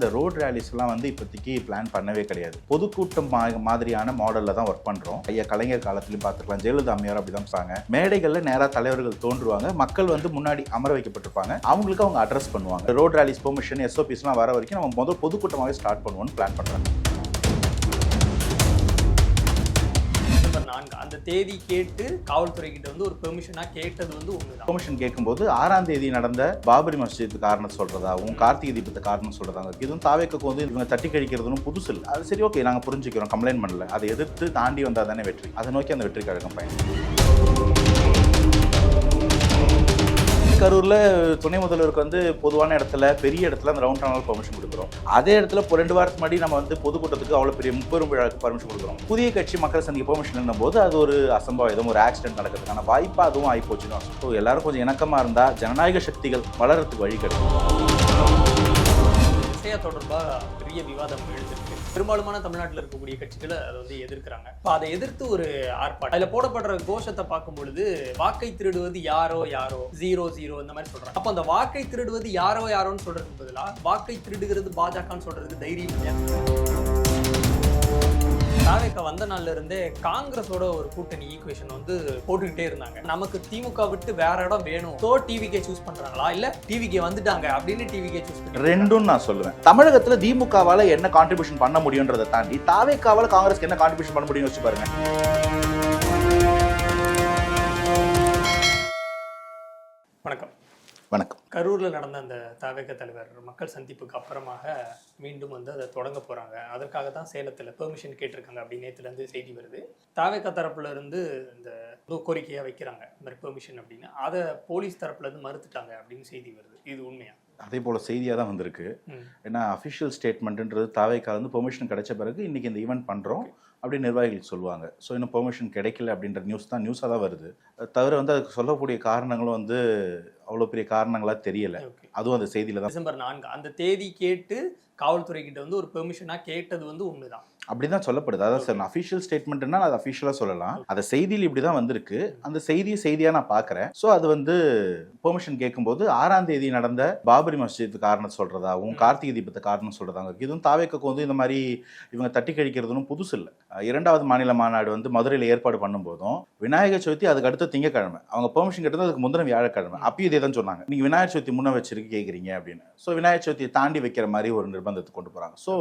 இந்த ரோட் ரேலிஸ்லாம் வந்து இப்போதைக்கு பிளான் பண்ணவே கிடையாது. பொதுக்கூட்டம் மா- மாதிரியான மாடலில் தான் ஒர்க் பண்ணுறோம் ஐயா கலைஞர் காலத்துலையும் பார்த்துக்கலாம். ஜெயலலிதா அம்மையார் அப்படி தான் சொன்னாங்க. மேடைகளில் நேராக தலைவர்கள் தோன்றுவாங்க. மக்கள் வந்து முன்னாடி அமர வைக்கப்பட்டிருப்பாங்க. அவங்களுக்கு அவங்க அட்ரஸ் பண்ணுவாங்க. ரோட் ரேலிஸ் பெர்மிஷன் எஸ்ஓபிஸ்லாம் வர வரைக்கும் நம்ம முதல் பொதுக்கூட்டமாகவே ஸ்டார்ட் பண்ணுவோம்னு பிளான் பண்ணுறாங்க அந்த தேதி கேட்டு காவல்துறை கிட்ட வந்து ஒரு பெர்மிஷனா கேட்டது வந்து உங்களுக்கு பெர்மிஷன் கேட்கும்போது ஆறாம் தேதி நடந்த பாபரி மஸ்ஜித் காரணம் சொல்றதாகவும் கார்த்திகை தீபத்தை காரணம் சொல்றதாங்க இதுவும் தாவேக்கு வந்து இவங்க தட்டி கழிக்கிறதுன்னு புதுசு இல்லை. அது சரி ஓகே நாங்கள் புரிஞ்சுக்கிறோம் கம்ப்ளைண்ட் பண்ணல. அதை எதிர்த்து தாண்டி வந்தால் தானே வெற்றி. அதை நோக்கி அந்த வெற்றி கழகம் பயணம் கரூரில் துணை முதல்வருக்கு வந்து பொதுவான இடத்துல பெரிய இடத்துல அந்த ரவுண்ட் டனல் பர்மிஷன் கொடுக்குறோம். அதே இடத்துல இப்போ ரெண்டு வாரத்துக்கு முன்னாடி நம்ம வந்து பொதுக்கூட்டத்துக்கு அவ்வளோ பெரிய முப்பெரும் விழாவுக்கு பர்மிஷன் கொடுக்குறோம். புதிய கட்சி மக்கள் சந்திக்க பர்மிஷன் போது அது ஒரு அசம்பாவிதம் ஒரு ஆக்சிடென்ட் நடக்கிறதுக்கான வாய்ப்பாக அதுவும் ஆகிப்போச்சுன்னு ஸோ எல்லாரும் கொஞ்சம் இணக்கமாக இருந்தால் ஜனநாயக சக்திகள் வளர்கிறதுக்கு வழி கிடைக்கும் தொடர்பாக பெரிய விவாதம் எழுந்திருக்கு பெரும்பாலுமான தமிழ்நாட்டில் இருக்கக்கூடிய கட்சிகளை அதை வந்து எதிர்க்கிறாங்க. இப்போ அதை எதிர்த்து ஒரு ஆர்ப்பாட்டம். அதில் போடப்படுற கோஷத்தை பார்க்கும் பொழுது வாக்கை திருடுவது யாரோ யாரோ? ஜீரோ ஜீரோ இந்த மாதிரி சொல்றாங்க. அப்போ அந்த வாக்கை திருடுவது யாரோ யாரோன்னு சொல்றதுக்கு பதிலா வாக்கை திருடுகிறது பாஜகன்னு சொல்றதுக்கு தைரியம் இல்லையா? தாவேக்கா வந்த நாள்ல இருந்தே காங்கிரஸோட ஒரு கூட்டணி ஈக்குவேஷன் வந்து போட்டுக்கிட்டே இருந்தாங்க. நமக்கு திமுக விட்டு வேற இடம் வேணும். சோ டிவிகே சூஸ் பண்றாங்களா? இல்ல டிவிகே வந்துட்டாங்க அப்படின்னு டிவிகே சூஸ் பண்ணி ரெண்டும் நான் சொல்லுவேன். தமிழகத்தில் திமுகவால் என்ன கான்ட்ரிபியூஷன் பண்ண முடியுன்றதை தாண்டி தாவேக்காவால் காங்கிரஸ்க்கு என்ன கான்ட்ரிபியூஷன் பண்ண முடியும்னு வச்சு பாருங்க. வணக்கம். வணக்கம். கரூர்ல நடந்த அந்த தாவேக்க தலைவர் மக்கள் சந்திப்புக்கு அப்புறமாக மீண்டும் வந்து அதை தொடங்க போறாங்க. அதற்காக தான் சேலத்துல பெர்மிஷன் கேட்டிருக்காங்க அப்படின்னு நேத்துல இருந்து செய்தி வருது. தாவேக்கா தரப்புல இருந்து இந்த ஏதோ கோரிக்கையா வைக்கிறாங்க. இந்த மாதிரி பெர்மிஷன் அப்படின்னு. அதை போலீஸ் தரப்புல இருந்து மறுத்துட்டாங்க அப்படின்னு செய்தி வருது. இது உண்மையா? அதே போல் செய்தியாக தான் வந்திருக்கு. ஏன்னா அஃபிஷியல் ஸ்டேட்மெண்ட்ன்றது தாவேக்கால வந்து பெர்மிஷன் கிடைச்ச பிறகு இன்னைக்கு இந்த ஈவெண்ட் பண்ணுறோம் அப்படி நிர்வாகிகளுக்கு சொல்லுவாங்க. ஸோ இன்னும் பெர்மிஷன் கிடைக்கல அப்படின்ற நியூஸ் தான் நியூஸாக தான் வருது. தவிர வந்து அதுக்கு சொல்லக்கூடிய காரணங்களும் வந்து அவ்வளோ பெரிய காரணங்களாக தெரியல. அதுவும் அந்த செய்தியில் தான் டிசம்பர் நான்கு. அந்த தேதி கேட்டு காவல்துறை கிட்ட வந்து ஒரு பெர்மிஷனா கேட்டது வந்து உண்மைதான் அப்படி தான் சொல்லப்படுது. அதான் சார் அஃபிஷியல் ஸ்டேட்மெண்ட்னா அது அஃபிஷியலாக சொல்லலாம். அந்த செய்தியில் இப்படி தான் வந்திருக்கு. அந்த செய்தியை செய்தியாக நான் பார்க்குறேன். ஸோ அது வந்து பெர்மிஷன் கேட்கும்போது ஆறாம் தேதி நடந்த பாபரி மஸ்ஜித் காரணம் சொல்றதாகவும் கார்த்திகை தீபத்தை காரணம் சொல்றதாங்க இருக்கு. இதுவும் தாவேக்கு வந்து இந்த மாதிரி இவங்க தட்டி கழிக்கிறதுன்னு புதுசு இல்லை. இரண்டாவது மாநில மாநாடு வந்து மதுரையில் ஏற்பாடு பண்ணும்போதும் விநாயகர் சதுர்த்தி அதுக்கு அடுத்த திங்கக்கிழமை. அவங்க பெர்மிஷன் கேட்டது அதுக்கு முந்தின வியாழக்கிழமை. அப்பயும் இதே தான் சொன்னாங்க. நீங்க விநாயகர் சதுர்த்தி முன்ன வச்சிருக்கு கேட்குறீங்க அப்படின்னு. ஸோ விநாயகர் சதுர்த்தியை தாண்டி வைக்கிற மாதிரி ஒரு நிர்பந்தத்தை கொண்டு போறாங்க. ஸோ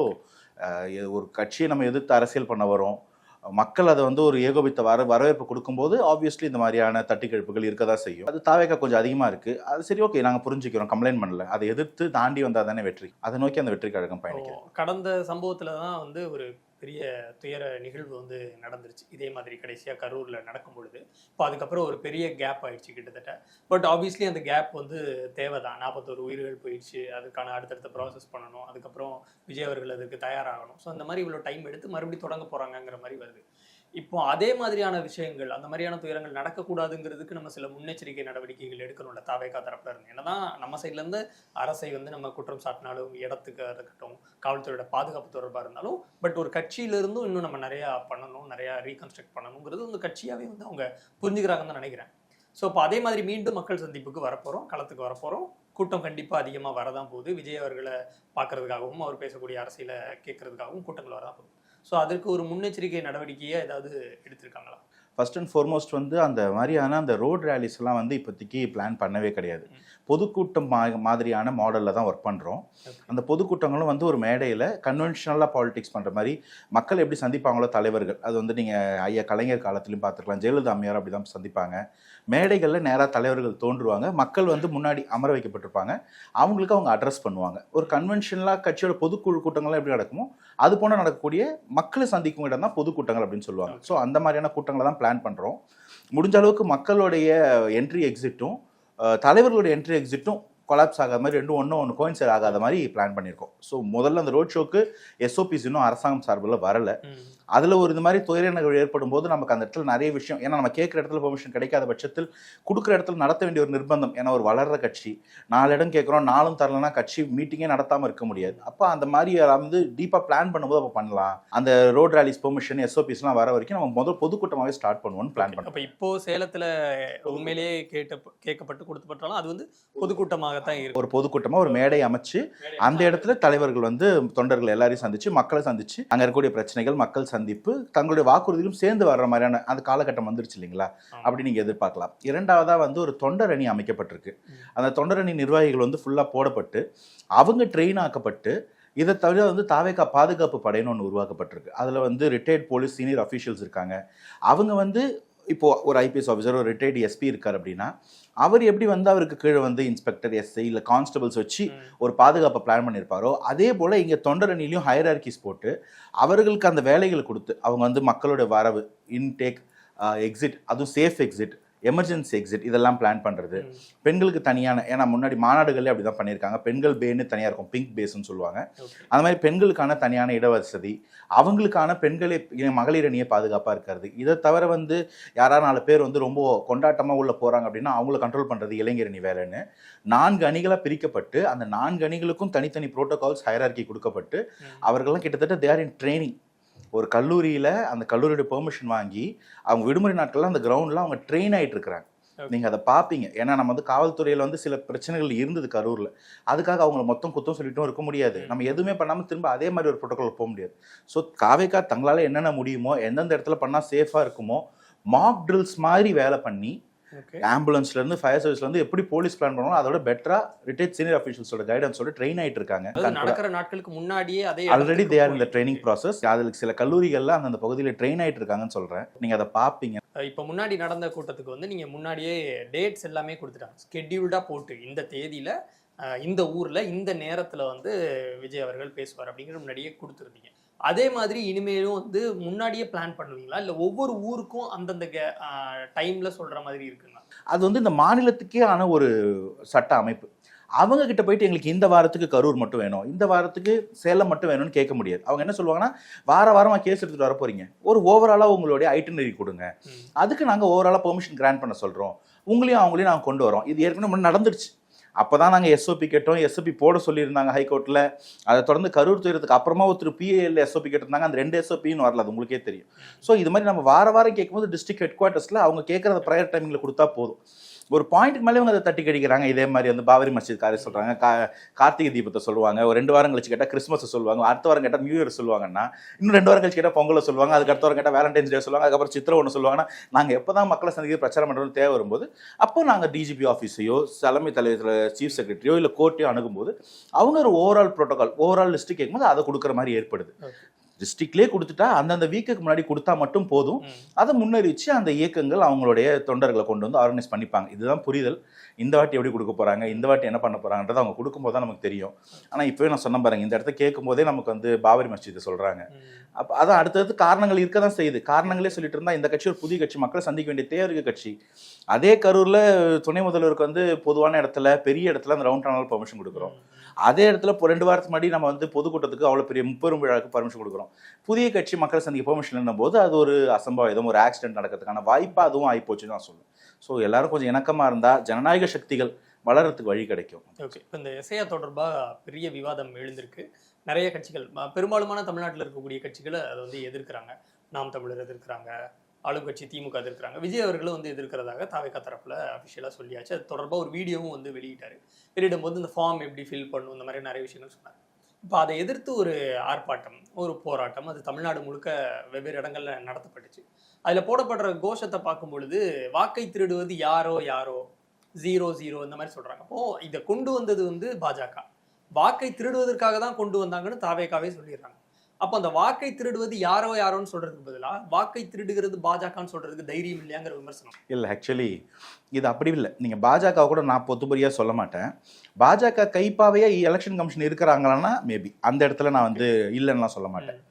ஒரு கட்சியை நம்ம எதிர்த்து அரசியல் பண்ண வரோம். மக்கள் அதை வந்து ஒரு ஏகோபித்த வர வரவேற்பு கொடுக்கும்போது ஆப்வியஸ்லி இந்த மாதிரியான தட்டிக்கழிப்புகள் இருக்க தான் செய்யும். அது தாவேக்கா கொஞ்சம் அதிகமாக இருக்குது அது சரி ஓகே நாங்கள் புரிஞ்சுக்கிறோம் கம்ப்ளைண்ட் பண்ணல. அதை எதிர்த்து தாண்டி வந்தால் தானே வெற்றி. அதை நோக்கி அந்த வெற்றி கழகம் பயணிக்கிறோம் கடந்த சம்பவத்தில் தான் வந்து ஒரு பெரிய துயர நிகழ்வு வந்து நடந்துருச்சு. இதே மாதிரி கடைசியாக கரூரில் நடக்கும் பொழுது. இப்போ அதுக்கப்புறம் ஒரு பெரிய கேப் ஆயிடுச்சு கிட்டத்தட்ட. பட் ஆப்வியஸ்லி அந்த கேப் வந்து தேவை தான் நாற்பத்தோரு உயிர்கள் போயிடுச்சு. அதுக்கான அடுத்தடுத்த ப்ராசஸ் பண்ணணும். அதுக்கப்புறம் விஜய் அவர்கள் அதுக்கு தயாராகணும். ஸோ அந்த மாதிரி இவ்வளோ டைம் எடுத்து மறுபடியும் தொடங்க போகிறாங்கங்கிற மாதிரி வருது. இப்போ அதே மாதிரியான விஷயங்கள் அந்த மாதிரியான துயரங்கள் நடக்கக்கூடாதுங்கிறதுக்கு நம்ம சில முன்னெச்சரிக்கை நடவடிக்கைகள் எடுக்கணும்ல தாவேக்கா தரப்புல இருந்து. என்னதான் நம்ம சைட்லேருந்து அரசை வந்து நம்ம குற்றம் சாட்டினாலும் இடத்துக்கு இருக்கட்டும் காவல்துறையோட பாதுகாப்பு தொடர்பாக இருந்தாலும் பட் ஒரு கட்சியிலிருந்தும் இன்னும் நம்ம நிறையா பண்ணணும் நிறையா ரீகன்ஸ்ட்ரக்ட் பண்ணணுங்கிறது வந்து கட்சியாகவே வந்து அவங்க புரிஞ்சுக்கிறாங்கன்னு தான் நினைக்கிறேன். ஸோ இப்போ அதே மாதிரி மீண்டும் மக்கள் சந்திப்புக்கு வரப்போகிறோம் களத்துக்கு வரப்போகிறோம் கூட்டம் கண்டிப்பாக அதிகமாக வரதான் போகுது. விஜய் அவர்களை பார்க்கறதுக்காகவும் அவர் பேசக்கூடிய அரசியலை கேட்கறதுக்காகவும் கூட்டங்கள் வரதான் போகுது. ஸோ அதற்கு ஒரு முன்னெச்சரிக்கை நடவடிக்கையை ஏதாவது எடுத்திருக்காங்களா ஃபர்ஸ்ட் அண்ட் foremost வந்து அந்த மாதிரியான அந்த ரோட் ரேலிஸ்லாம் வந்து இப்போதைக்கு பிளான் பண்ணவே கிடையாது. பொதுக்கூட்டம் மா மாதிரியான மாடலில் தான் ஒர்க் பண்ணுறோம் அந்த பொதுக்கூட்டங்களும் வந்து ஒரு மேடையில் கன்வென்ஷனலாக பாலிடிக்ஸ் பண்ணுற மாதிரி மக்கள் எப்படி சந்திப்பாங்களோ தலைவர்கள் அது வந்து நீங்கள் ஐயா கலைஞர் காலத்துலையும் பார்த்துருக்கலாம் ஜெயலலிதா அம்மையார் அப்படி தான் சந்திப்பாங்க. மேடைகளில் நேராக தலைவர்கள் தோன்றுவாங்க மக்கள் வந்து முன்னாடி அமர வைக்கப்பட்டிருப்பாங்க அவங்களுக்கு அவங்க அட்ரஸ் பண்ணுவாங்க. ஒரு கன்வென்ஷனலாக கட்சியோட பொதுக்குழு கூட்டங்கள்லாம் எப்படி நடக்குமோ அது போல நடக்கக்கூடிய மக்களை சந்திக்கும் இடம் தான் பொதுக்கூட்டங்கள் அப்படின்னு சொல்லுவாங்க. ஸோ அந்த மாதிரியான கூட்டங்களை தான் பிளான் பண்ணுறோம் முடிஞ்ச அளவுக்கு மக்களுடைய என்ட்ரி எக்ஸிட்டும் தலைவர்களுடைய என்ட்ரி எக்ஸிட்டும் கொலாப்ஸ் ஆகாத மாதிரி ரெண்டும் ஒன்றும் ஒன்று கோயின்சைட் ஆகாத மாதிரி பிளான் பண்ணியிருக்கோம். ஸோ முதல்ல அந்த ரோட் ஷோக்கு எஸ்ஓபிஸ் இன்னும் அரசாங்கம் சார்பில் வரல. அதில் ஒரு இது மாதிரி துயரங்கள் ஏற்படும் போது நமக்கு அந்த இடத்துல நிறைய விஷயம் ஏன்னா நம்ம கேட்குற இடத்துல பெர்மிஷன் கிடைக்காத பட்சத்தில் கொடுக்குற இடத்துல நடத்த வேண்டிய ஒரு நிர்பந்தம். ஏன்னா ஒரு வளர்ற கட்சி நாலு இடம் கேட்குறோம் நாலும் தரலனா கட்சி மீட்டிங்கே நடத்தாமல் இருக்க முடியாது. அப்போ அந்த மாதிரி வந்து டீப்பாக பிளான் பண்ணும்போது அப்போ பண்ணலாம். அந்த ரோட் ரேலிஸ் பெர்மிஷன் எஸ்ஓபிஸ்லாம் வர வரைக்கும் நம்ம முதல் பொதுக்கூட்டமாகவே ஸ்டார்ட் பண்ணுவோம்னு பிளான் பண்ணோம். இப்போ சேலத்துல உண்மையிலேயே கேட்ட கேட்கப்பட்டு கொடுக்கப்பட்டாலும் அது வந்து பொதுக்கூட்டமாக தான் இருக்கு. ஒரு பொதுக்கூட்டமா ஒரு மேடை அமைச்சு அந்த இடத்துல தலைவர்கள் வந்து தொண்டர்கள் எல்லாரையும் சந்திச்சு மக்களை சந்திச்சு அங்க இருக்கக்கூடிய பிரச்சனைகள் மக்கள் சந்திப்பு தங்களுடைய வாக்குறுதிகளும் சேர்ந்து வர்ற மாதிரியான அந்த காலகட்டம் வந்துருச்சு இல்லைங்களா? அப்படி நீங்க எதிர்பார்க்கலாம். இரண்டாவதா வந்து ஒரு தொண்டர் அணி அமைக்கப்பட்டிருக்கு அந்த தொண்டர் அணி நிர்வாகிகள் வந்து ஃபுல்லா போடப்பட்டு அவங்க ட்ரெயின் ஆக்கப்பட்டு இதை தவிர வந்து தாவேக்கா பாதுகாப்பு படைன்னு ஒன்று உருவாக்கப்பட்டிருக்கு. அதில் வந்து ரிட்டையர்ட் போலீஸ் சீனியர் அஃபீஷியல்ஸ் இருக்காங்க. அவங்க வந்து இப்போ ஒரு ஐபிஎஸ் ஆஃபீஸர் ஒரு ரிட்டையர்டு எஸ்பி இருக்கார் அப்படின்னா அவர் எப்படி வந்து அவருக்கு கீழே வந்து இன்ஸ்பெக்டர் எஸ்ஐ இல்லை கான்ஸ்டபிள்ஸ் வச்சு. ஒரு பாதுகாப்பை பிளான் பண்ணியிருப்பாரோ அதே போல் இங்கே தொண்டர் அணிலையும் ஹையரார்கிஸ் போட்டு அவர்களுக்கு அந்த வேலைகளை கொடுத்து அவங்க வந்து மக்களோட வரவு இன்டேக் எக்ஸிட் அதுவும் சேஃப் எக்ஸிட் எமர்ஜென்சி எக்ஸிட் இதெல்லாம் பிளான் பண்ணுறது. பெண்களுக்கு தனியான ஏன்னா முன்னாடி மாநாடுகளே அப்படி தான் பண்ணியிருக்காங்க பெண்கள் பேன்னு தனியாக இருக்கும் பிங்க் பேஸ்ன்னு சொல்லுவாங்க. அந்த மாதிரி பெண்களுக்கான தனியான இடவசதி அவங்களுக்கான பெண்களே மகளிர் அணியை பாதுகாப்பாக இருக்கிறது இதை தவிர வந்து யாராவது நாலு பேர் வந்து ரொம்ப கொண்டாட்டமாக உள்ள போகிறாங்க அப்படின்னா அவங்கள கண்ட்ரோல் பண்ணுறது இளைஞர் அணி வேலைன்னு நான்கு அணிகளாக பிரிக்கப்பட்டு அந்த நான்கு அணிகளுக்கும் தனித்தனி ப்ரோட்டோகால்ஸ் ஹைரார்கி கொடுக்கப்பட்டு. அவர்கள்லாம் கிட்டத்தட்ட தேர் இன் ட்ரைனிங் ஒரு கல்லூரியில் அந்த கல்லூரியோட பெர்மிஷன் வாங்கி அவங்க விடுமுறை நாட்கள்ல அந்த கிரவுண்டில் அவங்க ட்ரெயின் ஆயிட்டு இருக்கிறாங்க. நீங்கள் அதை பார்ப்பீங்க ஏன்னா நம்ம வந்து காவல்துறையில் வந்து சில பிரச்சனைகள் இருந்தது கரூரில். அதுக்காக அவங்கள மொத்தம் குத்தம் சொல்லிட்டும் இருக்க முடியாது. நம்ம எதுவுமே பண்ணாமல் திரும்ப அதே மாதிரி ஒரு ப்ரோட்டோகால் போக முடியாது. ஸோ காவேக்கா தங்களால் என்னென்ன முடியுமோ எந்தெந்த இடத்துல பண்ணால் சேஃபாக இருக்குமோ மாக் ட்ரில்ஸ் மாதிரி வேலை பண்ணி Okay. ஆம்புலன்ஸ்ல இருந்து ஃபயர் சர்வீஸ்ல இருந்து எப்படி போலீஸ் பிளான் பண்ணுவோம் அதோட பெட்டரா ரிட்டையர்ட் சீனியர் அஃபீஷியல்ஸோட கைடன்ஸோட ட்ரெயின் ஆயிட்டு இருக்காங்க. நடக்கிற நாட்களுக்கு முன்னாடியே அதே ஆல்ரெடி இடத்துக்கு தே ஆர் இந்த ட்ரைனிங் ப்ராசஸ் அதுக்கு சில கல்லூரிகள்ல அந்தந்த பகுதியில் ட்ரெயின் ஆயிட்டு இருக்காங்கன்னு சொல்றேன். நீங்க அதை பார்ப்பீங்க இப்போ முன்னாடி நடந்த கூட்டத்துக்கு வந்து நீங்கள் முன்னாடியே டேட்ஸ் எல்லாமே கொடுத்துட்டாங்க. ஸ்கெட்யூல்டாக போட்டு இந்த தேதியில் இந்த ஊரில் இந்த நேரத்தில் வந்து விஜய் அவர்கள் பேசுவார் அப்படிங்கிற முன்னாடியே கொடுத்துருந்தீங்க. அதே மாதிரி இனிமேலும் வந்து முன்னாடியே பிளான் பண்ணுவீங்களா? இல்லை ஒவ்வொரு ஊருக்கும் அந்தந்த டைமில் சொல்கிற மாதிரி இருக்குங்களா? அது வந்து இந்த மாநிலத்துக்கே ஆன ஒரு சட்ட அமைப்பு. அவங்க கிட்ட போயிட்டு எங்களுக்கு இந்த வாரத்துக்கு கரூர் மட்டும் வேணும் இந்த வாரத்துக்கு சேலம் மட்டும் வேணும்னு கேட்க முடியாது. அவங்க என்ன சொல்லுவாங்கன்னா வார வாரமா கேஸ் எடுத்துட்டு வர போறீங்க. ஒரு ஓவராலா உங்களுடைய ஐட்டனரி கொடுங்க. அதுக்கு நாங்க ஓவராலா பெர்மிஷன் கிராண்ட் பண்ண சொல்றோம். உங்களையும் அவங்களையும் நாங்க கொண்டு வரோம். இது ஏற்கனவே முன்ன அப்போ தான் நாங்கள் எஸ்ஓபி கேட்டோம். எஸ்ஓபி போட சொல்லியிருந்தாங்க ஹைகோர்ட்டில் அதை தொடர்ந்து கரூர் துயரத்துக்கு அப்புறமா ஒருத்தர் பிஏஎல் எஸ்ஓபி கேட்டிருந்தாங்க. அந்த ரெண்டு எஸ்ஓபின்னு வரல அது உங்களுக்கே தெரியும். ஸோ இது மாதிரி நம்ம வார வாரம் கேட்கும்போது டிஸ்ட்ரிக்ட் ஹெட் குவார்ட்டர்ஸில் அவங்க கேட்கறத ப்ரையர் டைமிங்கில் கொடுத்தா போதும். ஒரு பாயிண்ட்க்கு மேலே இவங்க அதை தட்டி கடிக்கிறாங்க. இதே மாதிரி வந்து பாபரி மஸ்ஜித் காரை சொல்கிறாங்க கா கார்த்திகை தீபத்தை சொல்லுவாங்க. ஒரு ரெண்டு வாரம் கழிச்சு கேட்டால் கிறிஸ்மஸை சொல்லுவாங்க. அடுத்த வாரம் கேட்டால் நியூ இயர் சொல்லுவாங்கன்னா இன்னும் ரெண்டு வாரம் கழிச்சு கேட்டால் பொங்கலை சொல்லுவாங்க. அதுக்கு அடுத்த வாரம் கேட்டால் வேலண்டைன்ஸ் டே சொல்லுவாங்க. அதுக்கப்புறம் சித்திரை ஒன்று சொல்லுவாங்கன்னா நாங்கள் எப்போ தான் மக்களை சந்திக்க பிரச்சாரம் பண்ணுறோம்னு தேவை வரும்போது அப்போ நாங்கள் டிஜிபி ஆஃபீஸையோ தலைமை தலைவர் சீஃப் செக்ரட்டரியோ இல்லை கோர்ட்டையோ அணுகும்போது அவங்க ஒரு ஓவரால் ப்ரோட்டோக்கால் ஓவரால் லிஸ்ட்டு கேட்கும்போது அதை கொடுக்குற மாதிரி ஏற்படுது. டிஸ்ட்ரிக்ட்லேயே கொடுத்துட்டா அந்தந்த வீக்குக்கு முன்னாடி கொடுத்தா மட்டும் போதும். அதை முன்னறிவிச்சு அந்த இயக்கங்கள் அவங்களுடைய தொண்டர்களை கொண்டு வந்து ஆர்கனைஸ் பண்ணிப்பாங்க. இதுதான் புரிதல். இந்த வாட்டி எப்படி கொடுக்க போறாங்க? இந்த வாட்டி என்ன பண்ண போறாங்கன்றது அவங்க கொடுக்கும்போது தான் நமக்கு தெரியும். ஆனா இப்பவே நான் சொன்ன பாருங்க இந்த இடத்த கேட்கும் போதே நமக்கு வந்து பாபரி மஸ்ஜித் சொல்றாங்க. ம். அப்ப அதான் அடுத்தடுத்து காரணங்கள் இருக்க தான் செய்யுது. காரணங்களே சொல்லிட்டு இருந்தா இந்த கட்சி ஒரு புதிய கட்சி. மக்களை சந்திக்க வேண்டிய இருக்க கட்சி. அதே கரூர்ல துணை முதல்வருக்கு வந்து பொதுவான இடத்துல பெரிய இடத்துல அந்த ரவுண்ட் டனல் பெர்மிஷன் கொடுக்குறோம். அதே இடத்துல இப்போ ரெண்டு வாரத்துக்கு முன்னாடி நம்ம வந்து பொதுக்கூட்டத்துக்கு அவ்வளோ பெரிய முப்பெரும் விழாவுக்கு பர்மிஷன் கொடுக்குறோம். புதிய கட்சி மக்கள் சந்திக்க பெர்மிஷன் இருந்தபோது அது ஒரு அசம்பாவிதம் ஒரு ஆக்சிடென்ட் நடக்கிறதுக்கான வாய்ப்பாக அதுவும் ஆகிப்போச்சுன்னு நான் சொல்லுவேன் ஸோ எல்லாரும் கொஞ்சம் இணக்கமாக இருந்தால் ஜனநாயக சக்திகள் வளர்கிறதுக்கு வழி கிடைக்கும். ஓகே இப்போ இந்த எஸ்ஐஆர் தொடர்பாக பெரிய விவாதம் எழுந்திருக்கு. நிறைய கட்சிகள் பெரும்பாலுமான தமிழ்நாட்டில் இருக்கக்கூடிய கட்சிகளை அதை வந்து எதிர்க்கிறாங்க. நாம் தமிழர் எதிர்க்கிறாங்க. ஆளுங்கட்சி திமுக எதிர்க்கிறாங்க. விஜய் அவர்களும் வந்து எதிர்க்கிறதாக தாவேக்கா தரப்புல அஃபிஷியலாக சொல்லியாச்சு. அது தொடர்பாக ஒரு வீடியோவும் வந்து வெளியிட்டாரு. வெளியிடும்போது இந்த ஃபார்ம் எப்படி ஃபில் பண்ணும் இந்த மாதிரி நிறைய விஷயங்கள் சொன்னார். இப்போ அதை எதிர்த்து ஒரு ஆர்ப்பாட்டம் ஒரு போராட்டம் அது தமிழ்நாடு முழுக்க வெவ்வேறு இடங்கள்ல நடத்தப்பட்டுச்சு. அதில் போடப்படுற கோஷத்தை பார்க்கும் பொழுது வாக்கை திருடுவது யாரோ யாரோ? ஜீரோ ஜீரோ இந்த மாதிரி சொல்றாங்க. அப்போ இதை கொண்டு வந்தது வந்து பாஜக. வாக்கை திருடுவதற்காக தான் கொண்டு வந்தாங்கன்னு தாவேக்காவே சொல்லிடுறாங்க. அப்போ அந்த வாக்கை திருடுவது யாரோ யாரோன்னு சொல்றதுக்கு பதிலா வாக்கை திருடுகிறது பாஜகன்னு சொல்றதுக்கு தைரியம் இல்லையாங்கிற விமர்சனம். இல்லை ஆக்சுவலி இது அப்படி இல்லை. நீங்கள் பாஜக கூட நான் பொத்துபடியாக சொல்ல மாட்டேன். பாஜக கைப்பாவையே எலெக்ஷன் கமிஷன் இருக்கிறாங்களான்னா மேபி அந்த இடத்துல நான் வந்து இல்லைன்னுலாம் சொல்ல மாட்டேன்.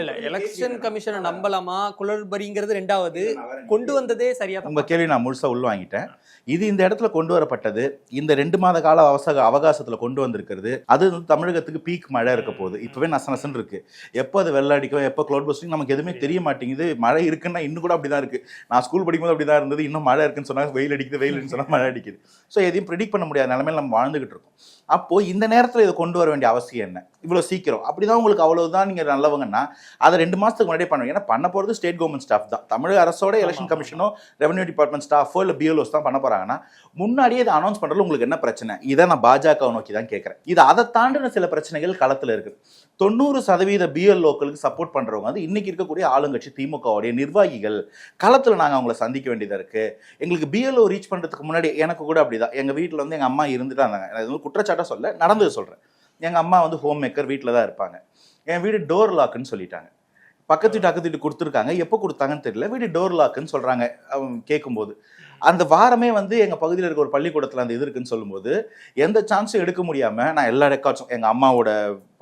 இல்ல எலெக்ஷன் கமிஷனை நம்பலாமா? குளறுபடிங்கிறது ரெண்டாவது. கொண்டு வந்ததே சரியா உங்க கேள்வி நான் முழுசா உள்வாங்கிட்டேன். இது இந்த இடத்துல கொண்டு வரப்பட்டது. இந்த ரெண்டு மாத கால அவசர அவகாசத்துல கொண்டு வந்திருக்கிறது. அது வந்து தமிழகத்துக்கு பீக் மழை இருக்க போகுது. இப்பவே நச நசன்னு இருக்கு. எப்போ அது வெள்ள அடிக்கும் எப்போ க்ளவுட் பஸ்டிங் நமக்கு எதுவுமே தெரிய மாட்டேங்குது. மழை இருக்குன்னா இன்னும் கூட அப்படிதான் இருக்கு. நான் ஸ்கூல் படிக்கும்போது அப்படிதான் இருந்தது. இன்னும் மழை இருக்குன்னு சொன்னா வெயில் அடிக்குது வெயில்னு சொன்னா மழை அடிக்குது. ஸோ எதையும் ப்ரிடிக் பண்ண முடியாத நிலைமையில நம்ம வாழ்ந்துகிட்டு இருக்கோம். அப்போ இந்த நேரத்துல இதை கொண்டு வர வேண்டிய அவசியம் என்ன? இவ்வளவு சீக்கிரம். அப்படிதான் உங்களுக்கு அவ்வளவுதான் நீங்க நல்லவங்கன்னா அதை ரெண்டு மாசத்துக்கு முன்னாடியே பண்ணுவீங்க ஏன்னா பண்ண போறது ஸ்டேட் கவர்மெண்ட் ஸ்டாஃப் தான். தமிழக அரசோட எலெக்ஷன். கமிஷனோ ரெவன்யூ டிபார்ட்மெண்ட் ஸ்டாஃபோ இல்ல பிஎல்ஓஸ் தான் பண்ண போறாங்கன்னா முன்னாடியே இதை அனௌன்ஸ் பண்றது உங்களுக்கு என்ன பிரச்சனை? இதை நான் பாஜக நோக்கி தான் கேட்கறேன். இது அதை தாண்டின சில பிரச்சனைகள் களத்தில் இருக்கு தொண்ணூறு சதவீத பிஎல்ஓக்களுக்கு சப்போர்ட் பண்றவங்க வந்து இன்னைக்கு இருக்கக்கூடிய ஆளுங்கட்சி திமுகவுடைய நிர்வாகிகள் களத்தில் நாங்கள் அவங்கள சந்திக்க வேண்டியதா இருக்கு. எங்களுக்கு பிஎல்ஓ ரீச் பண்றதுக்கு முன்னாடி எனக்கு கூட அப்படிதான். எங்க வீட்டில் வந்து எங்க அம்மா இருந்துட்டு இருந்தாங்க நான் இது வந்து சொல்ல நடந்தது சொல்றேன். எங்கள் அம்மா வந்து ஹோம் மேக்கர் வீட்டில் தான் இருப்பாங்க. என் வீடு டோர் லாக்குன்னு சொல்லிட்டாங்க. பக்கத்து வீட்டு அக்கத்து வீட்டு கொடுத்துருக்காங்க. எப்போ கொடுத்தாங்கன்னு தெரியல. வீடு டோர் லாக்குன்னு சொல்றாங்க. அவங்க கேட்கும்போது. அந்த வாரமே வந்து எங்க பகுதியில் இருக்க ஒரு பள்ளிக்கூடத்துல அந்த இது இருக்குன்னு சொல்லும்போது எந்த சான்ஸும் எடுக்க முடியாம நான் எல்லா ரெக்கார்ட்ஸும் எங்க அம்மாவோட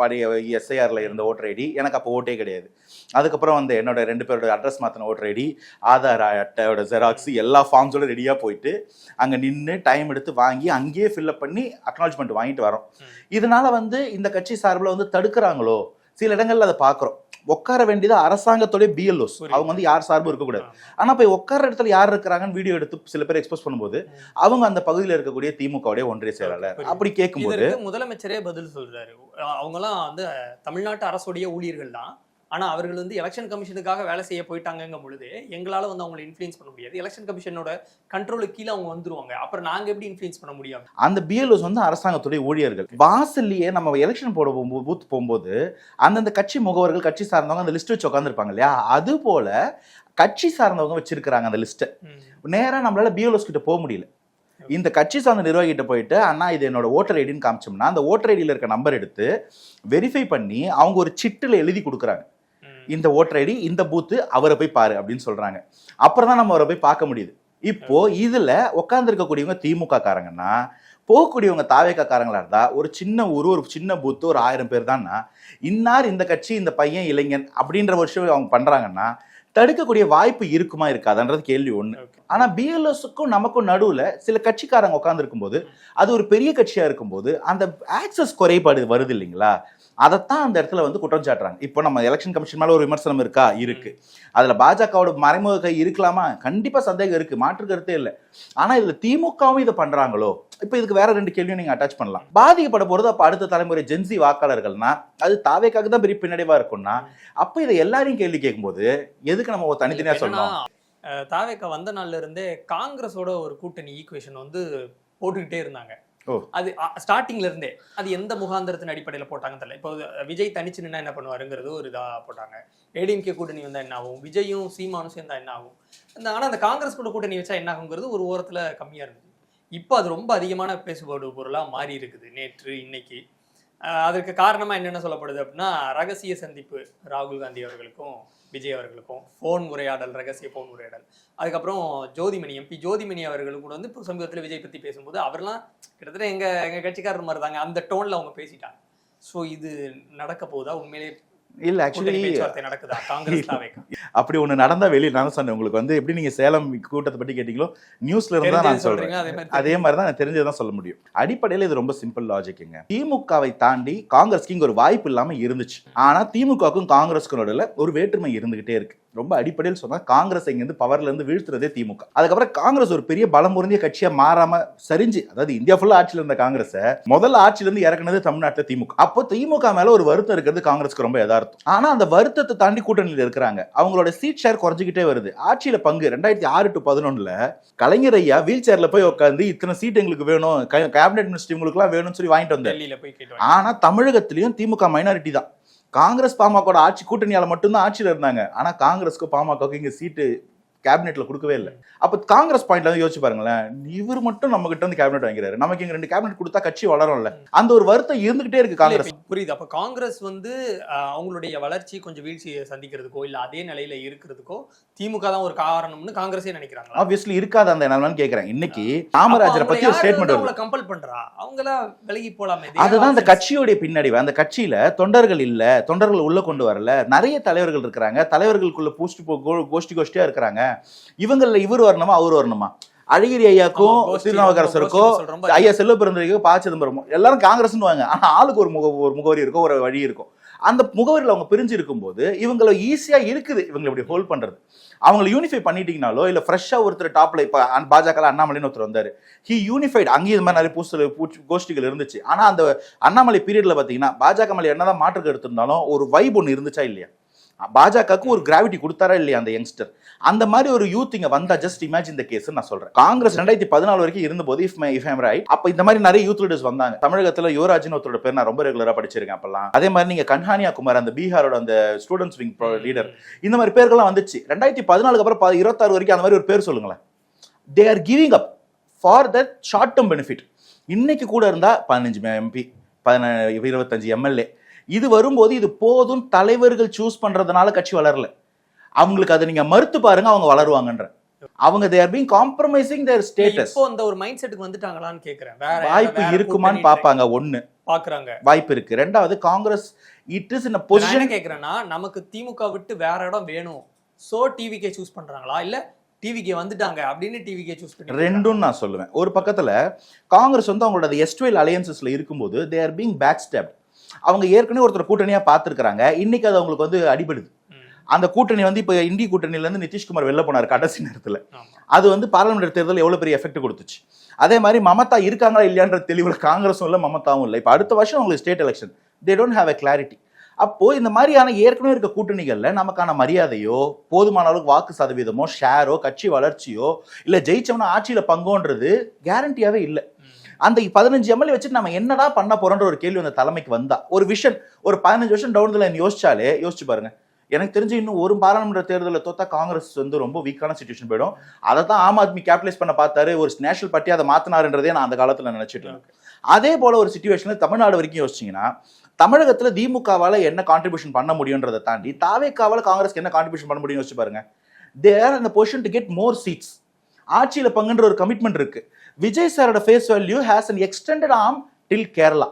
பழைய எஸ்ஐஆர்ல இருந்த ஓட்டர் ஐடி எனக்கு அப்போ ஓட்டே கிடையாது. அதுக்கப்புறம் வந்து என்னோட ரெண்டு பேரோட அட்ரஸ் மாத்தின ஓட்டர் ஐடி ஆதார் அட்டையோட ஜெராக்ஸ் எல்லா ஃபார்ம்ஸோட ரெடியா போயிட்டு அங்க நின்று டைம் எடுத்து வாங்கி அங்கேயே ஃபில்அப் பண்ணி அக்னாலஜ்மெண்ட் வாங்கிட்டு வரோம். இதனால வந்து இந்த கட்சி சார்பில் வந்து தடுக்கிறாங்களோ? சில இடங்கள்ல அதை பார்க்குறோம். உட்கார வேண்டியது அரசாங்கத்தோட பிஎல்ஓஸ். அவங்க வந்து யார் சார்பும் இருக்கக்கூடாது ஆமா. ஆனா போய் உட்கார இடத்துல யார் இருக்கிறாங்கன்னு வீடியோ எடுத்து சில பேர் எக்ஸ்போஸ் பண்ணும்போது. அவங்க அந்த பகுதியில் இருக்கக்கூடிய திமுகவுடைய ஒன்றிய செயலாளர். அப்படி கேட்கும்போது முதலமைச்சரே பதில் சொல்றாரு அவங்கலாம் வந்து தமிழ்நாட்டு அரசுடைய ஊழியர்கள் தான் ஆனா அவர்கள் வந்து எலெக்ஷன் கமிஷனுக்காக வேலை செய்ய போயிட்டாங்கங்கும் பொழுது எங்களால வந்து அவங்களை இன்ஃப்ளூயன்ஸ் பண்ண முடியாது. எலெக்ஷன் கமிஷனோட கண்ட்ரோலுக்கு கீழே அவங்க வந்துருவாங்க. அப்புறம் நாங்க எப்படி இன்ஃப்ளூயன்ஸ் பண்ண முடியும்? அந்த பிஎல்ஓஸ் வந்து அரசாங்கத்துடைய ஊழியர்கள். வாசல்லையே நம்ம எலெக்ஷன் போட போகும்போது பூத் போகும்போது அந்தந்த கட்சி முகவர்கள் கட்சி சார்ந்தவங்க அந்த லிஸ்ட் வச்சு உட்காந்துருப்பாங்க இல்லையா? அது போல கட்சி சார்ந்தவங்க வச்சிருக்கிறாங்க அந்த லிஸ்ட்டை ம். நேரா நம்மளால பிஎல்ஓஸ் கிட்ட போக முடியல. இந்த கட்சி சார்ந்த நிர்வாகிகிட்ட போயிட்டு அண்ணா இது என்னோட ஓட்டர் ஐடின்னு காமிச்சோம்னா அந்த ஓட்டர் ஐடியில் இருக்க நம்பர் எடுத்து வெரிஃபை பண்ணி அவங்க ஒரு சிட்டில் எழுதி கொடுக்குறாங்க. இந்த ஓட்டர் ஐடி இந்த பூத்து அவரை போய் பாரு அப்படின்னு சொல்றாங்க. அப்புறம் தான் நம்ம அவரை போய் பார்க்க முடியுது. இப்போ இதுல உட்கார்ந்து இருக்கக்கூடியவங்க திமுக காரங்கன்னா போகக்கூடியவங்க தாவேக்கா காரங்களா இருந்தா ஒரு சின்ன ஊர் ஒரு சின்ன பூத்து ஒரு ஆயிரம் பேர் தான்னா இன்னார் இந்த கட்சி இந்த பையன் இளைஞன் அப்படின்ற ஒரு விஷயம் அவங்க பண்றாங்கன்னா தடுக்கக்கூடிய வாய்ப்பு இருக்குமா இருக்காதுன்றது கேள்வி ஒண்ணு. Okay. ஆனா பிஎல்எஸ்க்கும் நமக்கும் நடுவுல சில கட்சிக்காரங்க உட்கார்ந்து இருக்கும்போது அது ஒரு பெரிய கட்சியா இருக்கும்போது அந்த ஆக்சஸ் குறைபாடு வருது இல்லைங்களா? அதைத்தான் அந்த இடத்துல வந்து குற்றம் சாட்டுறாங்க. இப்போ நம்ம எலெக்ஷன் கமிஷன் மேல ஒரு விமர்சனம் இருக்கா? இருக்கு. அதுல பாஜகவோட மறைமுக கை இருக்கலாமா? கண்டிப்பா சந்தேகம் இருக்கு. மாற்று கருத்தே இல்லை. ஆனா இதுல திமுகவும் இதை பண்றாங்களோ? இப்போ இதுக்கு வேற ரெண்டு கேள்வியும் நீங்க அட்டாச் பண்ணலாம். பாதிக்கப்பட போறது அப்ப அடுத்த தலைமுறை ஜென்சி வாக்காளர்கள்னா அது தாவேக்காக தான் பெரிய பின்னடைவா இருக்கும்னா அப்ப இதை எல்லாரையும் கேள்வி கேட்கும்போது எதுக்கு நம்ம ஒரு தனித்தனியா இப்ப சொல்லணும்? என்னன்னா, அஹ், தாவேக்கா வந்த நாள்ல இருந்தே காங்கிரஸோட ஒரு கூட்டணி ஈக்குவேஷன் வந்து போட்டுக்கிட்டே இருந்தாங்க. அது ஸ்டார்டிங்ல இருந்தே அது எந்த முகாந்திரத்தின் அடிப்படையில் போட்டாங்க தெரியல. இப்போ விஜய் தனிச்சு நின்னா என்ன பண்ணுவாருங்கிறது ஒரு இதா போட்டாங்க. ஏடிஎம்கே கூட்டணி வந்தா என்ன ஆகும்? விஜயும் சீமானும் சேர்ந்தா என்ன ஆகும்? இந்த ஆனா அந்த காங்கிரஸ் கூட கூட்டணி வச்சா என்ன ஆகுங்கிறது ஒரு ஓரத்துல கம்மியா இருந்தது. இப்போ அது ரொம்ப அதிகமான பேசுபாடு பொருளா மாறி இருக்குது. நேற்று இன்னைக்கு. அதற்கு காரணமாக என்னென்ன சொல்லப்படுது அப்படின்னா ரகசிய சந்திப்பு ராகுல் காந்தி அவர்களுக்கும் விஜய் அவர்களுக்கும் ஃபோன் உரையாடல் ரகசிய ஃபோன் உரையாடல். அதுக்கப்புறம் ஜோதிமணி எம்பி ஜோதிமணி அவர்களும் கூட வந்து இப்போ சமீபத்தில் விஜய் பற்றி பேசும்போது அவர்லாம் கிட்டத்தட்ட எங்கள் எங்கள் கட்சிக்காரர் மாதிரி தாங்க அந்த டோனில் அவங்க பேசிட்டாங்க. ஸோ இது நடக்க போகுதா? உண்மையிலே இல்ல ஆக்சுவலி நடக்குதா? அப்படி ஒண்ணு நடந்தா வெளியே நான் சொன்னேன் உங்களுக்கு வந்து எப்படி நீங்க சேலம் கூட்டத்தை பத்தி கேட்டீங்களோ நியூஸ்ல இருந்து தான் நான் சொல்றேன். அதே மாதிரி அதே மாதிரி தான் நான் தெரிஞ்சதான் சொல்ல முடியும். அடிப்படையில் இது ரொம்ப சிம்பிள் லாஜிக்குங்க திமுகவை தாண்டி காங்கிரஸ்க்கு இங்க ஒரு வாய்ப்பு இல்லாம இருந்துச்சு. ஆனா திமுகவுக்கும் காங்கிரஸ்க்கும் நடுவுல ஒரு வேற்றுமை இருந்துகிட்டே இருக்கு. ரொம்ப அடிப்படையில் சொன்னா காங்கிரஸ் இங்க இருந்து பவர்ல இருந்து வீழ்த்துறதே திமுக. அதுக்கப்புறம் காங்கிரஸ் ஒரு பெரிய பலம் பொருந்திய கட்சியா மாறாம சரிஞ்சு அதாவது இந்தியா ஃபுல்லா ஆட்சியில இருந்த காங்கிரஸ் முதல்ல ஆட்சியில இருந்து இறக்குனது தமிழ்நாட்டுல திமுக. அப்போ திமுக மேல ஒரு வருத்தம் இருக்கிறது காங்கிரஸ்க்கு ரொம்ப யதார்த்தம். ஆனா அந்த வருத்தத்தை தாண்டி கூட்டணியில இருக்கிறாங்க. அவங்களோட சீட் ஷேர் குறைஞ்சிக்கிட்டே வருது. ஆட்சியில பங்கு ரெண்டாயிரத்தி ஆறு டு பதினொன்னுல கலைஞர் ஐயா வீல் சேர்ல போய் உட்காந்து இத்தனை சீட் எங்களுக்கு வேணும் கேபினெட் மினிஸ்டர் இவங்களுக்குலாம் வேணும்னு சொல்லி வாங்கிட்டு வந்தார். டெல்லியில போய் கேட்டு ஆனா தமிழகத்திலயும் திமுக மைனாரிட்டி தான். காங்கிரஸ் பாமகோட ஆட்சி கூட்டணியால் மட்டும்தான் ஆட்சியில் இருந்தாங்க. ஆனால் காங்கிரஸ்க்கு பாமகவுக்கு இங்கே சீட்டு கேபினெட்ல கொடுக்கவே இல்லை. அப்ப காங்கிரஸ் பாயிண்ட்ல வந்து யோசிச்சு பாருங்களேன். இவர் மட்டும் நம்ம கிட்ட வந்து கேபினெட் வாங்கிறாரு நமக்கு இங்க ரெண்டு கேபினெட் கொடுத்தா கட்சி வளரும்ல. அந்த ஒரு வருத்தம் இருந்துகிட்டே இருக்கு காங்கிரஸ். புரியுது. அப்ப காங்கிரஸ் வந்து அவங்களுடைய வளர்ச்சி கொஞ்சம் வீழ்ச்சியை சந்திக்கிறதுக்கோ இல்ல அதே நிலையில இருக்கிறதுக்கோ திமுக தான் ஒரு காரணம்னு காங்கிரஸே நினைக்கிறாங்களா? ஆப்வியஸ்லி இருக்காது அந்த நிலைமைன்னு கேக்குறேன். இன்னைக்கு காமராஜரை பத்தி ஒரு ஸ்டேட்மெண்ட் அவங்கள கம்பல் பண்றா? அவங்கள விலகி போலாமே. அதுதான் அந்த கட்சியோடைய பின்னடைவு. அந்த கட்சியில தொண்டர்கள் இல்ல தொண்டர்கள் உள்ள கொண்டு வரல. நிறைய தலைவர்கள் இருக்கிறாங்க. தலைவர்களுக்குள்ள பூஸ்ட் கோஷ்டி கோஷ்டியா இருக்கிறாங்க. இவங்கள இவர் வரணுமா அவர் வரணுமா? அழகிரி ஐயாக்கும் ஆமா, கோஷ்டி திருநாவுக்கரசருக்கோ ரொம்ப கோஷ்டி ரொம்ப ஐயா செல்வ பிறந்தவரைக்கும் பா சிதம்பரம் எல்லாரும் காங்கிரஸ்னு வாங்க ஆனா ஆளுக்கு ஒரு முக ஒரு முகவரி இருக்கும் ஒரு வழி இருக்கும். அந்த முகவரியில் அவங்க பிரிஞ்சு இருக்கும்போது இவங்களை ஈஸியா இருக்குது இவங்களை இப்படி ஹோல்ட் பண்றது. அவங்களை யூனிஃபை பண்ணிட்டீங்கனாலோ இல்ல ஃப்ரெஷ்ஷா ஒருத்தர் டாப்ல இப்ப பாஜக அண்ணாமலைன்னு ஒருத்தர் வந்தாரு. ஹி யூனிஃபைட் அங்கேயும் இது மாதிரி நிறைய பூசல் கோஷ்டிகள் இருந்துச்சு. ஆனா அந்த அண்ணாமலை பீரியட்ல பாத்தீங்கன்னா பாஜக மேல என்னதான் மாற்று கருத்து இருந்தாலும் ஒரு வைப் ஒன்று இருந்துச்சா இல்லையா? பாஜகவுக்கு ஒரு கிராவிட்டி கொடுத்தாரா இல்லையா அந்த யங்ஸ்டர் அந்த மாதிரி ஒரு யூத் இங்க வந்தா ஜஸ்ட் இமேஜின் இந்த கேஸ் நான் சொல்றேன். காங்கிரஸ் ரெண்டாயிரத்தி பதினாலு வரைக்கும் இருந்தபோது if my if I'm right அப்ப இந்த மாதிரி நிறைய யூத் லீடர்ஸ் வந்தாங்க. தமிழகத்துல யுவராஜ்னு ஒருத்தரோட பேர் நான் ரொம்ப ரெகுலரா படிச்சிருக்கேன் அப்பெல்லாம். அதே மாதிரி நீங்க கன்ஹானியா குமார் அந்த பீகாரோட அந்த ஸ்டூடெண்ட்ஸ் விங் லீடர் இந்த மாதிரி பேர்கள்லாம் வந்துச்சு. ரெண்டாயிரத்தி பதினாலுக்கு அப்புறம் இருபத்தாறு வரைக்கும் அந்த மாதிரி ஒரு பேர் சொல்லுங்களேன். They are giving up for that short term benefit இன்னைக்கு கூட இருந்தா பதினஞ்சு எம்பி பதின இருபத்தஞ்சு எம்எல்ஏ இது வரும்போது இது போதும் தலைவர்கள் சூஸ் பண்றதுனால கட்சி வளரல. அவங்களுக்கு அதை நீங்க மறுத்து பாருங்க அவங்க வளருவாங்கன்ற. அவங்க they are being compromising their status இப்போ இந்த ஒரு மைண்ட் செட்டுக்கு வந்துட்டாங்களான்னு கேக்குறேன். வேற வாய்ப்பு இருக்குமான்னு கூட்டணி பாப்பாங்க ஒண்ணு. பாக்குறாங்க வாய்ப்பு இருக்கு. ரெண்டாவது Congress it is in position என்ன கேக்குறேன்னா நமக்கு திமுக விட்டு வேற இடம் வேணும். சோ டிவிகே சூஸ் பண்றாங்களா? இல்ல டிவிகே வந்துட்டாங்க அப்படின்னு டிவிகே சூஸ் பண்ணி ரெண்டும் நான் சொல்லுவேன். ஒரு பக்கத்துல காங்கிரஸ் வந்து அவங்களோட எஸ்டுவெல் அலையன்சஸ்ல இருக்கும்போது they are being back step அவங்க ஏற்கனவே ஒருத்தர் கூட்டணியா பார்த்திருக்காங்க இன்னைக்கு அது அவங்களுக்கு வந்து அடிபடுது. அந்த கூட்டணி வந்து இப்போ இந்திய கூட்டணியில இருந்து நிதிஷ்குமார் வெளில போனார் கடைசி நேரத்துல. அது வந்து பார்லிமெண்ட் தேர்தல் எவ்வளவு பெரிய எஃபெக்ட் கொடுத்துச்சு. அதே மாதிரி மமதா இருக்காங்களா இல்லையான்ற தெளிவுல காங்கிரஸும் இல்லை மமதாவும் இல்லை. இப்போ அடுத்த வருஷம் உங்களுக்கு state election they don't have a clarity அப்போ இந்த மாதிரியான ஏற்கனவே இருக்க கூட்டணிகள்ல நமக்கான மரியாதையோ போதுமான அளவுக்கு வாக்கு சதவீதமோ ஷேரோ கட்சி வளர்ச்சியோ இல்ல ஜெயிச்சவனா ஆட்சியில பங்கோன்றது கேரண்டியாவே இல்லை. அந்த பதினஞ்சு எம்எல்ஏ வச்சுட்டு நம்ம என்னடா பண்ண போறோன்ற ஒரு கேள்வி அந்த தலைமைக்கு வந்தா. ஒரு விஷன் ஒரு பதினஞ்சு வருஷம் டவுன் லைன் யோசிச்சாலே யோசிச்சு பாருங்க. எனக்கு தெரிஞ்சு இன்னும் ஒரு பாராளுமன்ற தேர்தலில் தோத்தா காங்கிரஸ் வந்து ரொம்ப வீக்கான சுச்சுவேஷன் போயிடும். அதை தான் ஆம் ஆத்மி கேபிடலைஸ் பண்ண பார்த்தாரு. ஒரு நேஷனல் பார்ட்டி அதை மாத்தினாருன்றதே நான் அந்த காலத்துல நினைச்சிட்டு இருந்தேன். அதே போல ஒரு சுச்சுவேஷன்ல தமிழ்நாடு வரைக்கும் யோசிச்சீங்கன்னா தமிழகத்துல திமுகவால என்ன கான்ட்ரிபியூஷன் பண்ண முடியுன்றதை தாண்டி தாவேக்காவால காங்கிரஸ்க்கு என்ன கான்ட்ரிபியூஷன் பண்ண முடியும்னு யோசிச்சு பாருங்க. தேர் அந்த position to get more seats ஆட்சியில பங்குன்ற ஒரு கமிட்மெண்ட் இருக்கு. விஜய் சாரோட face value has an extended arm till Kerala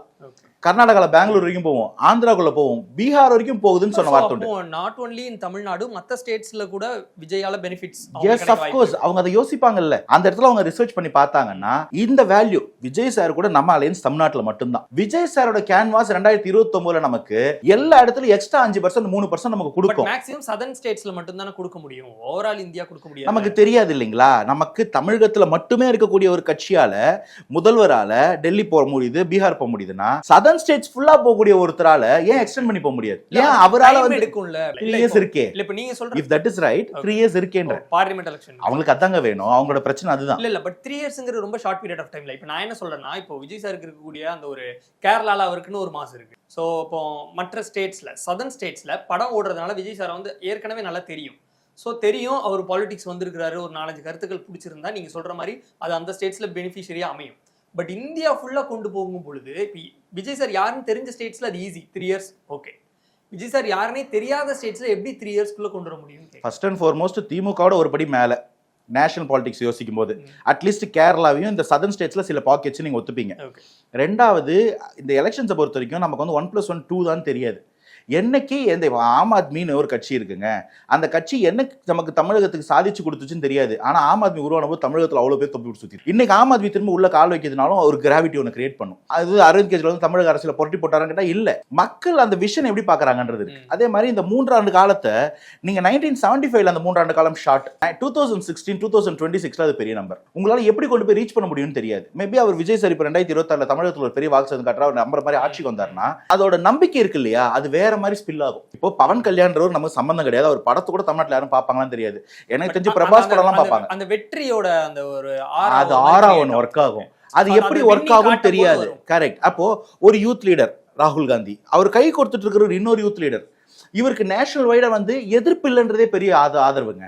Okay. கர்நாடகால பெங்களூர் வரைக்கும் போவோம் ஆந்திராக்குள்ள போவோம் பீகார் வரைக்கும் போகுதுன்னு சொன்ன வார்த்தை உண்டு. நாட் ஒன்லி இன் தமிழ்நாடு மத்த ஸ்டேட்ஸ்ல கூட விஜயால பெனிஃபிட்ஸ் எஸ் அஃப்கோர்ஸ் அவங்க அதை யோசிப்பாங்கல்ல. அந்த இடத்துல அவங்க ரிசர்ச் பண்ணி பார்த்தாங்கன்னா இந்த வேல்யூ விஜய் சார் கூட நம்ம அலையன்ஸ் தமிழ்நாட்டுல மட்டும்தான். விஜய் சாரோட கேன்வாஸ் ரெண்டாயிரத்தி இருபத்தி நமக்கு எல்லா இடத்துலயும் எக்ஸ்ட்ரா அஞ்சு பர்சன்ட் மூணு பர்சன்ட் நமக்கு கொடுக்கும். மேக்ஸிமம் சதர்ன் ஸ்டேட்ஸ்ல மட்டும் தானே கொடுக்க முடியும். ஓவரால் இந்தியா கொடுக்க முடியாது. நமக்கு தெரியாது இல்லைங்களா? நமக்கு தமிழகத்துல மட்டுமே இருக்கக்கூடிய ஒரு கட்சியால முதல்வரால டெல்லி போக முடியுது பீகார் போக முடியுதுன்னா சதர்ன் ஸ்டேட்ஸ் ஃபுல்லா போகக்கூடிய ஒருத்தரால ஏன் எக்ஸ்டெண்ட் பண்ணி போக முடியாது? ஏன் அவரால வந்து எடுக்கும்ல. இயர்ஸ் இருக்கே. இல்ல இப்ப நீங்க சொல்ற if that is right three years இருக்கேன்ற. Parliament election அவங்களுக்கு அதாங்க வேணும். அவங்களோட பிரச்சனை அதுதான். இல்ல இல்ல பட் த்ரீ இயர்ஸ்ங்கிற ரொம்ப ஷார்ட் பீரியட் ஆஃப் டைம்ல இப்போ நான் என்ன சொல்றேன்னா இப்போ விஜய் சாருக்கு இருக்கக்கூடிய அந்த ஒரு கேரளால அவருக்குன்னு ஒரு மாசம் இருக்கு. ஸோ இப்போ மற்ற ஸ்டேட்ஸ்ல சதர்ன் ஸ்டேட்ஸ்ல படம் ஓடுறதுனால விஜய் சாரை வந்து ஏற்கனவே நல்லா தெரியும். ஸோ தெரியும் அவர் பாலிடிக்ஸ் வந்திருக்கிறாரு ஒரு நாலஞ்சு கருத்துக்கள் பிடிச்சிருந்தா நீங்க சொல்ற மாதிரி அது அந்த ஸ்டேட்ஸ்ல பெனிஃபிஷரியா அமையும். பட் இந்தியா ஃபுல்லா கொண்டு போகும் பொழுது இப்போ விஜய் சார் யாருன்னு தெரிஞ்ச ஸ்டேட்ஸ்ல அது easy three years okay Vijay sir யாருன்னே தெரியாத ஸ்டேட்ஸ்ல எப்படி த்ரீ இயர்ஸ்க்குள்ள கொண்டு வர முடியும் ஃபர்ஸ்ட் அண்ட் ஃபார்மோஸ்ட் திமுகவோட ஒரு படி மேல. நேஷனல் பாலிடிக்ஸ் யோசிக்கும் போது. அட்லீஸ்ட் கேரளாவையும் இந்த சதர்ன் ஸ்டேட்ஸ்ல சில பாக்கெட்ஸ் நீங்க ஒத்துப்பீங்க. ரெண்டாவது இந்த எலெக்ஷன்ஸை பொறுத்த வரைக்கும் நமக்கு வந்து ஒன் பிளஸ் ஒன் டூ தான் தெரியாது. என்னைக்கு எந்த ஆம் ஆத்மின்னு ஒரு கட்சி இருக்குங்க. அந்த கட்சி என்ன நமக்கு தமிழகத்துக்கு சாதிச்சு கொடுத்துச்சுன்னு தெரியாது. ஆனா ஆம் ஆத்மி உருவான போது தமிழகத்துல அவ்வளவு பேர் தொப்பி சுத்தி இன்னைக்கு ஆம் ஆத்மி திரும்ப உள்ள கால் வைக்கிறதுனாலும் ஒரு கிராவிட்டி ஒன்று கிரியேட் பண்ணும். அது அரவிந்த் கெஜ்ரிவால் வந்து தமிழக அரசியல புரட்டி போட்டாருன்னு இல்ல. மக்கள் அந்த விஷன் எப்படி ம். அதே மாதிரி இந்த மூன்றாண்டு காலத்தை நீங்க நைன்டீன் செவன்டி ஃபைவ்ல அந்த மூன்றாண்டு காலம் short two thousand sixteen two thousand twenty சிக்ஸ்ல அது பெரிய நம்பர் உங்களால எப்படி கொண்டு போய் ரீச் பண்ண முடியும்னு தெரியாது. மேபி அவர் விஜய் சார் இப்போ ரெண்டாயிரத்தி இருபத்தாறுல தமிழகத்துல ஒரு பெரிய வாக்கு காட்டுறா அவர் நம்புற மாதிரி ஆட்சிக்கு வந்தாருன்னா அதோட நம்பிக்கை இருக்கு இல்லையா? அது வேற மாதிரி ஸ்பில் ஆகும். இப்போ பவன் கல்யாண்றவர் நமக்கு சம்பந்தம் கிடையாது. அவர் படத்தை கூட தமிழ்நாட்டுல யாரும் பார்ப்பாங்களான்னு தெரியாது. எனக்கு தெரிஞ்சு பிரபாஸ் படம்லாம் பார்ப்பாங்க. அந்த வெற்றியோட அந்த ஒரு அது ஆறா ஒன்று ஒர்க் ஆகும். அது எப்படி ஒர்க் ஆகும் தெரியாது. கரெக்ட் அப்போ ஒரு யூத் லீடர் ராகுல் காந்தி. அவர் கை கொடுத்துட்டு இருக்கிற இன்னொரு யூத் லீடர் இவருக்கு நேஷனல் வைடா வந்து எதிர்ப்பு இல்லைன்றதே பெரிய ஆத ஆதரவுங்க.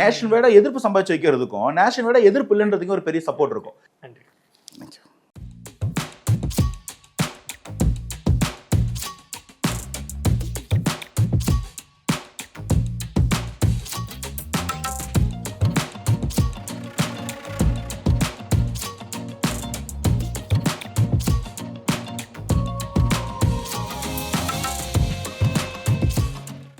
நேஷனல் வைடா எதிர்ப்பு சம்பாதிச்சு வைக்கிறதுக்கும் நேஷனல் வைடா எதிர்ப்பு இல்லைன்றதுக்கும் ஒரு பெரிய சப்போர்ட் இருக்கும். நன்றி.